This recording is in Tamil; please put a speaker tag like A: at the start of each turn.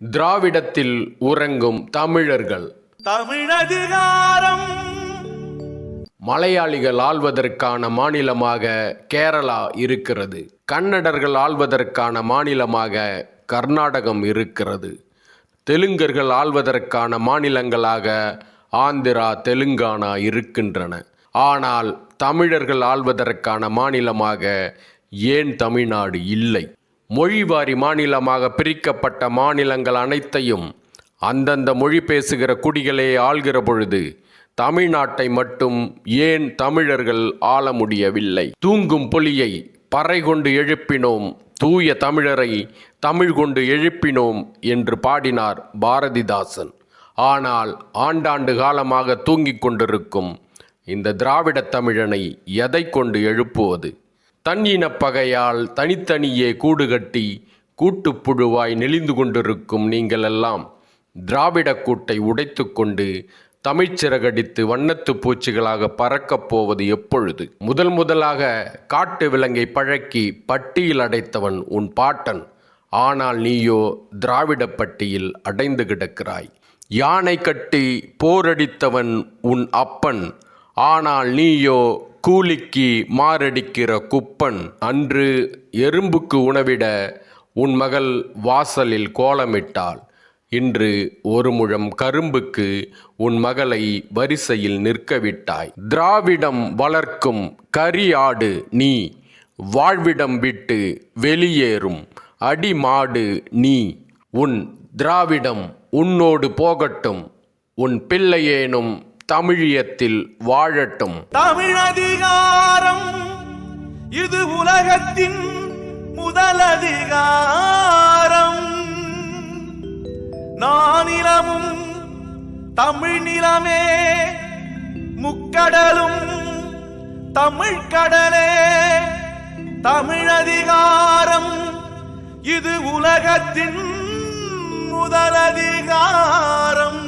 A: திராவிடத்தில் உறங்கும் தமிழர்கள்.
B: தமிழதிகாரம்.
A: மலையாளிகள் ஆள்வதற்கான மாநிலமாக கேரளா இருக்கிறது. கன்னடர்கள் ஆள்வதற்கான மாநிலமாக கர்நாடகம் இருக்கிறது. தெலுங்கர்கள் ஆள்வதற்கான மாநிலங்களாக ஆந்திரா தெலுங்கானா இருக்கின்றன. ஆனால் தமிழர்கள் ஆள்வதற்கான மாநிலமாக ஏன் தமிழ்நாடு இல்லை? மொழிவாரி மாநிலமாக பிரிக்கப்பட்ட மாநிலங்கள் அனைத்தையும் அந்தந்த மொழி பேசுகிற குடிகளே ஆள்கிற பொழுது தமிழ்நாட்டை மட்டும் ஏன் தமிழர்கள் ஆள முடியவில்லை? தூங்கும் புலியை பறை கொண்டு எழுப்பினோம் தூய தமிழரை தமிழ் கொண்டு எழுப்பினோம் என்று பாடினார் பாரதிதாசன். ஆனால் ஆண்டாண்டு காலமாக தூங்கிக் கொண்டிருக்கும் இந்த திராவிடத் தமிழனை எதை கொண்டு எழுப்புவது? தன்னினப் பகையால் தனித்தனியே கூடு கட்டி கூட்டுப்புழுவாய் நெளிந்து கொண்டிருக்கும் நீங்களெல்லாம் திராவிடக் கூட்டை உடைத்துக்கொண்டு தமிழ்ச்சிறகடித்து வண்ணத்து பூச்சிகளாக பறக்கப் போவது எப்பொழுது? முதல் முதலாக காட்டு விலங்கை பழக்கி பட்டியில் அடைத்தவன் உன் பாட்டன். ஆனால் நீயோ திராவிட பட்டியில் அடைந்து கிடக்கிறாய். யானை கட்டி போரடித்தவன் உன் அப்பன். ஆனால் நீயோ கூலிக்கு மாரடிக்கிற குப்பன் அன்று எறும்புக்கு உணவிட உன் மகள் வாசலில் கோலமிட்டாள். இன்று ஒரு முழம் கரும்புக்கு உன் மகளை வரிசையில் நிற்க விட்டாய். திராவிடம் வளர்க்கும் கரியாடு நீ வாழ்விடம் விட்டு வெளியேறும் அடிமாடு நீ. உன் திராவிடம் உன்னோடு போகட்டும் உன் பிள்ளையேனும் தமிழியத்தில் வாழட்டும்.
B: தமிழ் அதிகாரம் இது உலகத்தின் முதலதிகாரம். நானிலமும் தமிழ் நிலமே முக்கடலும் தமிழ் கடலே தமிழதிகாரம் இது உலகத்தின் முதலதிகாரம்.